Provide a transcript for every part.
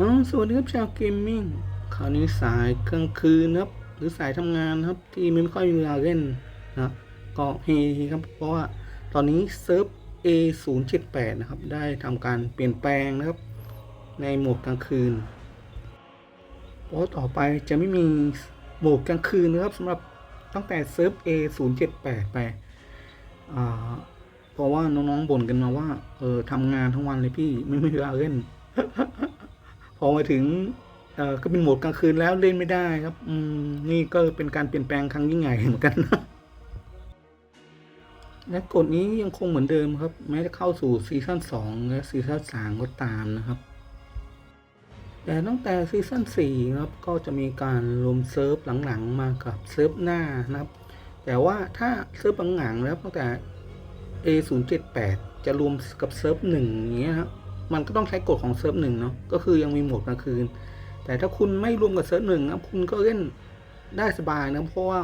อ๋อสวัสดีครับชาวเกมมิ่งคราวนี้สายกลางคืนนะครับ หรือสายทำงานครับ ที่ไม่ค่อยมีเวลาเล่นนะก็เฮครับ เพราะว่าตอนนี้เซิร์ฟ A 0 7 8 นะครับ ได้ทำการเปลี่ยนแปลงนะครับ ในโหมดกลางคืน เพราะต่อไปจะไม่มีโหมดกลางคืนนะครับสำหรับตั้งแต่เซิร์ฟ A 0 7 8 ไปอ่าเพราะว่าน้องๆบ่นกันมาว่า เออทำงานทั้งวันเลยพี่ไม่มีเวลาเล่น พอมาถึงก็เป็นโหมดกลางคืนแล้วเล่นไม่ได้ครับ อืมนี่ก็เป็นการเปลี่ยนแปลงครั้งยิ่งใหญ่เหมือนกันนะและกฎนี้ยังคงเหมือนเดิมครับ แม้จะเข้าสู่ซีซั่น2และซีซั่น3ก็ตามนะครับ แต่ตั้งแต่ซีซั่น4ครับก็จะมีการรวมเซิร์ฟหลังๆมากับเซิร์ฟหน้านะครับ แต่ว่าถ้าเซิร์ฟหลังๆแล้วตั้งแต่ A 0 7 8 จะรวมกับเซิร์ฟหนึ่งอย่างเงี้ยครับ มันก็ต้องใช้กฎของเซิร์ฟหนึ่งเนาะก็คือยังมีโหมดกลางคืน แต่ถ้าคุณไม่รวมกับเซิร์ฟหนึ่งนะคุณก็เล่นได้สบายนะเพราะว่า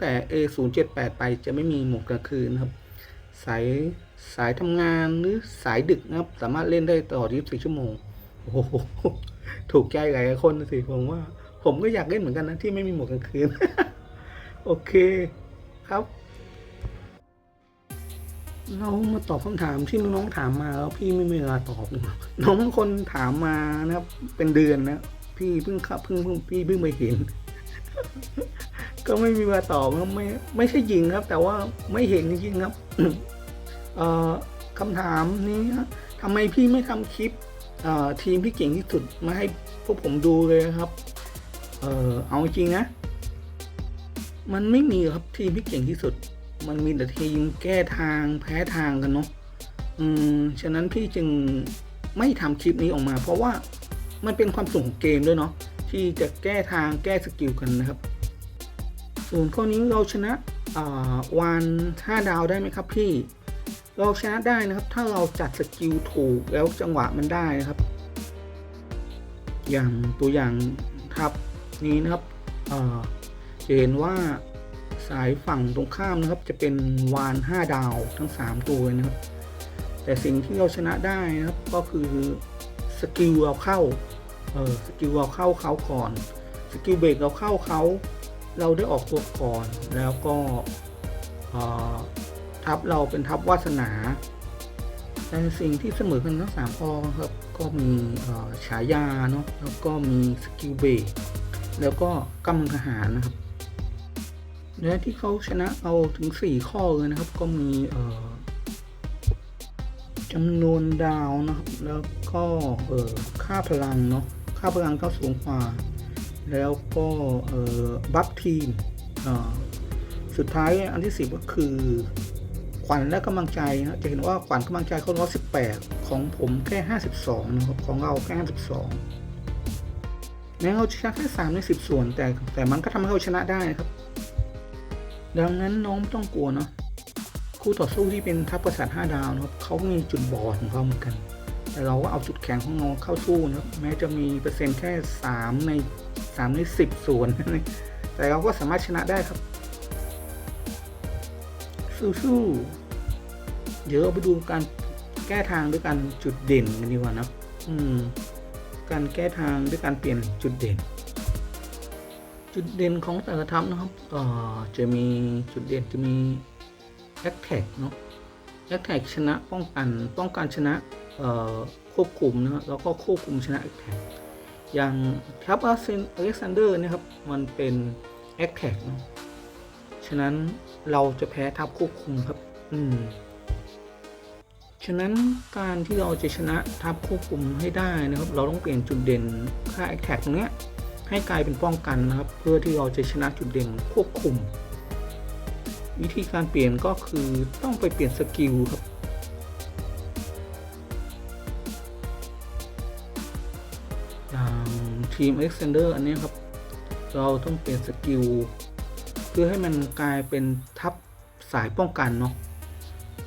แต่ A 0 7 8 ไปจะไม่มีโหมดกลางคืนครับ สายสายทำงานหรือสายดึกนะครับ สามารถเล่นได้ตลอด 24 ชั่วโมง โอ้โห ถูกใจหลายคนสิผมว่า ผมก็อยากเล่นเหมือนกันนะ ที่ไม่มีโหมดกลางคืน โอเคครับ เรามาตอบคำถามที่น้องถามมาแล้วพี่ไม่มีเวลาตอบน้องบางคนถามมานะครับ เป็นเดือนนะพี่เพิ่งเข้าเพิ่งเพิ่งพี่เพิ่งไปเห็น ก็ไม่มีเวลาตอบไม่ไม่ใช่ยิงครับ แต่ว่าไม่เห็นจริงครับ เอ่อคำถามนี้นะทำไมพี่ไม่ทำคลิปเอ่อทีมที่เก่งที่สุดมาให้พวกผมดูเลยครับ เออเอาจริงนะ มันไม่มีครับทีมที่เก่งที่สุด มันมีแต่ทีมแก้ทางแพ้ทางกันเนาะอืมฉะนั้นพี่จึงไม่ทำคลิปนี้ออกมา เพราะว่ามันเป็นความสุ่มของเกมด้วยเนาะที่จะแก้ทางแก้สกิลกันนะครับ ส่วนข้อนี้เราชนะอ่าวานห้าดาวได้ไหมครับพี่ เราชนะได้นะครับ ถ้าเราจัดสกิลถูกแล้วจังหวะมันได้นะครับ อย่างตัวอย่างทับนี้นะครับเอ่อจะเห็นว่า สายฝั่งตรงข้ามนะครับ จะเป็นวาน 5 ดาวทั้ง 3 ตัวนะครับ แต่สิ่งที่เราชนะได้นะครับก็คือสกิลเราเข้าเออสกิลเราเข้าเขาก่อนสกิลเบรกเราเข้าเขาเราได้ออกตัวก่อนแล้วก็ทับเราเป็นทับวาสนาแต่สิ่งที่เสมอกันทั้งสามข้อครับ ก็มีฉายาเนาะแล้วก็มีสกิลเบรกแล้วก็กำลังทหารนะครับ และที่เขาชนะเอาถึง 4 ข้อเลยนะครับ ก็มีเออจำนวนดาวนะครับ แล้วก็เออค่าพลังเนาะค่าพลังก็สูงกว่า แล้วก็เออบัฟทีมสุดท้ายอันที่ 10 ก็คือขวัญและกำลังใจนะจะเห็นว่าขวัญกำลังใจเขาร้อยสิบแปดของผมแค่52นะครับของเราแค่52แม้เราชนะแค่3ใน10ส่วนแต่แต่มันก็ทำให้เราชนะได้นะครับ ดังนั้นน้องไม่ต้องกลัวเนาะคู่ต่อสู้ที่เป็นทัพกษัตริย์5ดาวนะครับเขามีจุดบอดของเขาเหมือนกัน แต่เราก็เอาจุดแข็งของเราเข้าสู้นะแม้จะมีเปอร์เซ็นต์แค่ 3 ใน 3 ใน 10 ส่วน แต่เราก็สามารถชนะได้ครับ สู้ๆเดี๋ยวเราไปดูการแก้ทางด้วยการจุดเด่นกันดีกว่านะอืมการแก้ทางด้วยการเปลี่ยนจุดเด่น จุดเด่นของแต่ละทัพนะครับเอ่อจะมีจุดเด่นจะมีแอคแท็กเนาะแอคแท็กชนะป้องกันป้องกันชนะควบคุมนะแล้วก็ควบคุมชนะแอคแท็กอย่างทัพอาเซนอเล็กซานเดอร์นะครับมันเป็นแอคแท็กเนาะฉะนั้นเราจะแพ้ทัพควบคุมครับ อืมฉะนั้นการที่เราจะชนะทัพควบคุมให้ได้นะครับ เราต้องเปลี่ยนจุดเด่นค่า a อ t a c ตรงเนี้ย ให้กลายเป็นป้องกันนะครับ เพื่อที่เราจะชนะจุดเด่นควบคุม วิธีการเปลี่ยนก็คือต้องไปเปลี่ยนสกิลครับอย่างทีม Alexander อันนี้ครับ เราต้องเปลี่ยนสกิลเพื่อให้มันกลายเป็นทับสายป้องกันเนาะ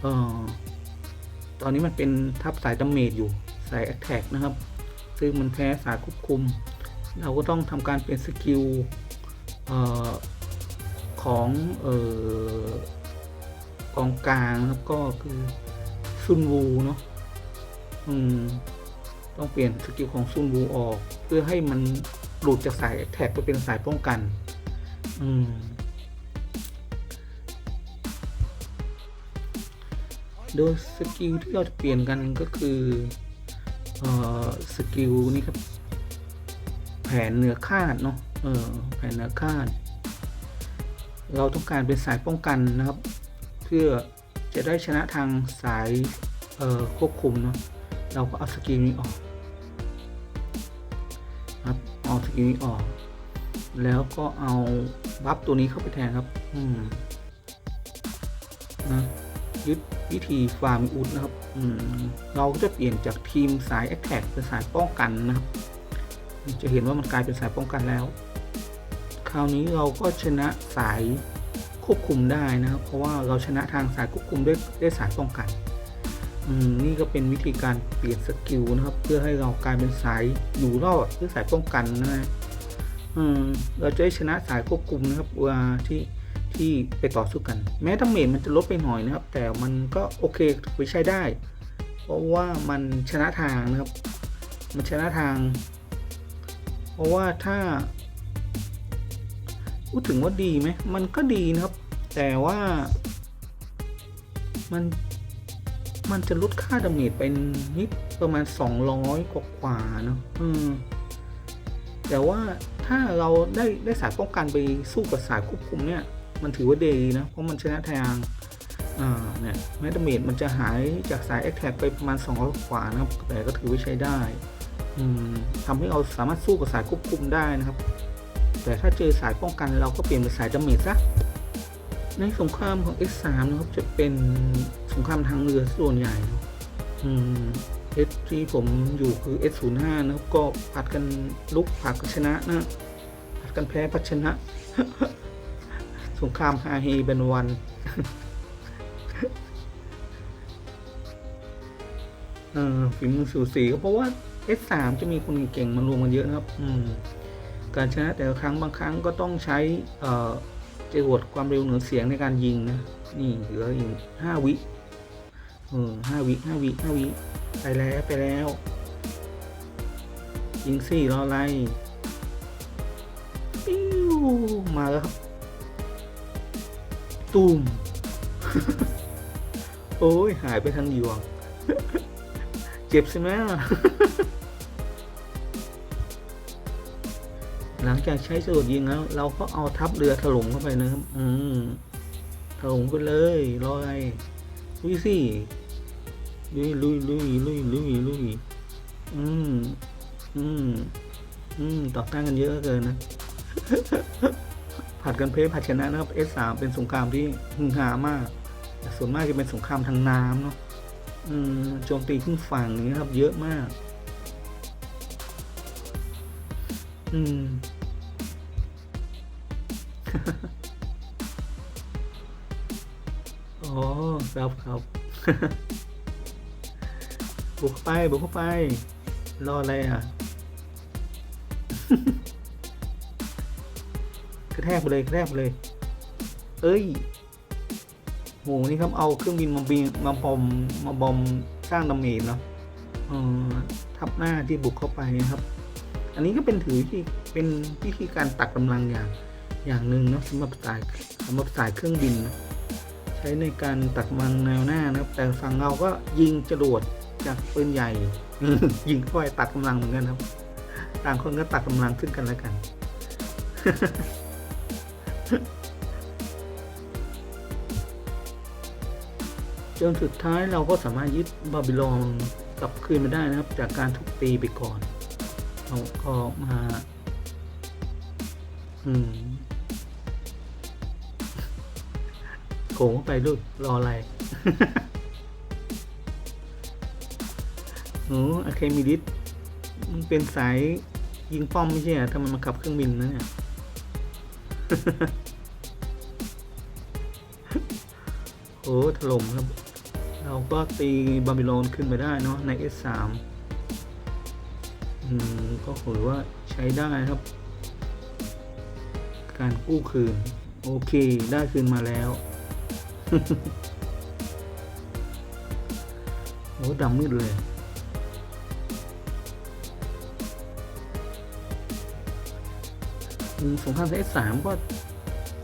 เออตอนนี้มันเป็นทับสายดาเมจอยู่สายแอ t แทกนะครับ ซึ่งมันแพ้สายควบคุม เราก็ต้องทำการเปลี่ยนสกิลของเออกองกลางนะครับก็คือซุนวูเนาะอืมต้องเปลี่ยนสกิลของซุนบูออก เพื่อให้มันหลุดจากสายแท็กไปเป็นสายป้องกัน อืมโดยสกิลที่เราจะเปลี่ยนกันก็คือออสกิลนี้ครับ ผนเหนือคาดเนาะเออแผนเหนือคาด เราต้องการเป็นสายป้องกันนะครับ เพื่อจะได้ชนะทางสายเอ่อควบคุมเนาะเราก็เอาสกิลนี้ออกครับเอาสกิลนี้ออก แล้วก็เอาบัฟตัวนี้เข้าไปแทนครับ อืมนะยึดวิธีฟาร์มอุดนะครับ อืม เราก็จะเปลี่ยนจากทีมสายแอ t แทกเป็นสายป้องกันนะครับ จะเห็นว่ามันกลายเป็นสายป้องกันแล้ว คราวนี้เราก็ชนะสายควบคุมได้นะครับ เพราะว่าเราชนะทางสายควบคุมด้วยด้วยสายป้องกันอืมนี่ก็เป็นวิธีการเปลี่ยนสกิลนะครับ เพื่อให้เรากลายเป็นสายอยู่รอดด้วยสายป้องกันนะฮะอืมเราจะได้ชนะสายควบคุมนะครับเวลาที่ที่ไปต่อสู้กัน แม้ดาเมจมันจะลดไปหน่อยนะครับ แต่มันก็โอเคถือว่าใช้ได้ เพราะว่ามันชนะทางนะครับ มันชนะทาง เพราะว่าถ้าพูดถึงว่าดีไหม มันก็ดีนะครับ แต่ว่ามันมันจะลดค่าดาเมจไปนิดประมาณ 200 กว่ากว่าเนาะอืมแต่ว่าถ้าเราได้ได้สายป้องกันไปสู้กับสายควบคุมเนี่ย มันถือว่าดีนะ เพราะมันชนะทางอ่าเนี่ยแมดเมจมันจะหายจากสายแอคแท็กไปประมาณ 200 กว่านะครับ แต่ก็ถือว่าใช้ได้ ทำให้เราสามารถสู้กับสายควบคุมได้นะครับ แต่ถ้าเจอสายป้องกันเราก็เปลี่ยนเป็นสายดาเมจซะในสงครามของ S3 นะครับจะเป็นสงครามทางเรือส่วนใหญ่อืม S ที่ผมอยู่คือ S05 นะครับก็ผัดกันลุกผัดกันชนะนะผัดกันแพ้ผัดชนะ สงครามฮาเฮเป็นวันเออฝีมือสูสีก็เพราะว่า S3 จะมีคนเก่งๆมารวมกันเยอะนะครับ อืมการชนะแต่ละครั้งบางครั้งก็ต้องใช้เอ่อจรวดความเร็วเหนือเสียงในการยิงนะ นี่เหลืออีกห้าวิเออห้าวิห้าวิห้าวิไปแล้วไปแล้ว ยิงสี่รออะไรปิ้วมาแล้วครับ ตูม โอ้ย หายไปทางยวง เจ็บใช่ไหม หลังจากใช้จรวดยิงแล้ว เราก็เอาทัพเรือถล่มเข้าไปนะครับ อืมถล่มไปเลยรออะไรลุยสิลุยลุยลุยลุยลุยลุยอืมอืมอืมต่อต้านกันเยอะเกินนะผัดกันเพลผัดชนะนะครับ S3 เป็นสงครามที่ฮือฮามากแต่ส่วนมากจะเป็นสงครามทางน้ำเนาะอืมโจมตีขึ้นฝั่งนี้ครับ เยอะมาก อืม อ๋อครับครับบุกเข้าไปบุกเข้าไป รออะไรอะ กระแทกไปเลยกระแทกไปเลย เอ้ยโหนี่ครับเอาเครื่องบินมาบินมาบอมมาบอมสร้างดาเมจเนาะเออทับหน้าที่บุกเข้าไปนะครับ อันนี้ก็เป็นถือที่เป็นวิธีการตัดกำลังอย่าง อย่างหนึ่งนะสำหรับสายสำหรับสายเครื่องบินนะใช้ในการตัดกำลังแนวหน้านะครับ แต่ฝั่งเราก็ยิงจรวดจากปืนใหญ่ ยิงเข้าไปตัดกำลังเหมือนกันครับ ต่างคนก็ตัดกำลังขึ้นกันแล้วกันจนสุดท้ายเราก็สามารถยึดบาบิลอนกลับคืนมาได้นะครับ จากการถูกตีไปก่อนเราก็มา อืม โกงเข้าไปลูกรออะไรโอ้อะเคมิดิสมันเป็นสายยิงป้อมไม่ใช่เหรอทำไมมาขับเครื่องบินนะเนี่ยโอ้ถล่มครับ เราก็ตีบาบิโลนขึ้นไปได้เนาะใน S3 อืมก็ถือว่าใช้ได้ครับ การกู้คืน โอเค ได้คืนมาแล้ว โอ้ดำมืดเลยสงครามเอสสามก็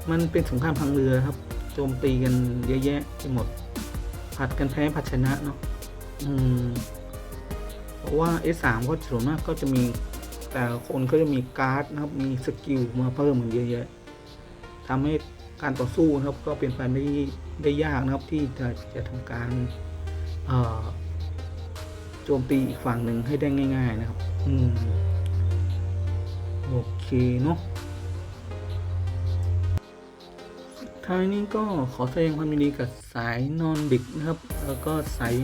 มันเป็นสงครามทางเรือครับ โจมตีกันเยอะแยะไปหมด ผัดกันแพ้ผัดชนะเนาะเพราะว่า S3 ก็ส่วนมากก็จะมีแต่คนก็จะมีการ์ดนะครับ มีสกิลมาเพิ่มเหมือนเยอะๆทำให้ การต่อสู้นะครับก็เป็นไปได้ได้ยากนะครับที่จะจะทำการโจมตีอีกฝั่งหนึ่งให้ได้ง่าย ๆ นะครับ อืมโอเคเนาะท้ายนี้ก็ขอแสดงความยินดีกับสายนอนดึกนะครับ แล้วก็สาย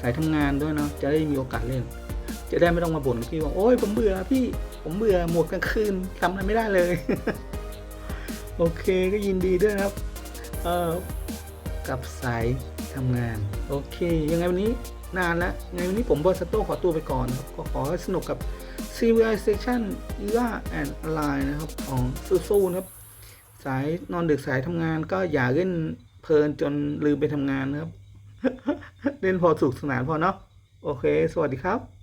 สายทำงานด้วยเนาะจะได้มีโอกาสเล่น จะได้ไม่ต้องมาบ่นพี่ว่าโอ้ยผมเบื่อพี่ผมเบื่อหมวกกลางคืนทำอะไรไม่ได้เลย โอเคก็ยินดีด้วยครับ เอ่อกับสายทำงาน โอเค ยังไงวันนี้นานแล้วยังไงวันนี้ผมบอสโต้ขอตัวไปก่อนครับก็ขอให้สนุกกับ Civilization Era and Ally นะครับของสู้ๆนะครับ สายนอนดึกสายทำงานก็อย่าเล่นเพลินจนลืมไปทำงานนะครับ เล่นพอสุขสนานพอเนาะโอเค สวัสดีครับ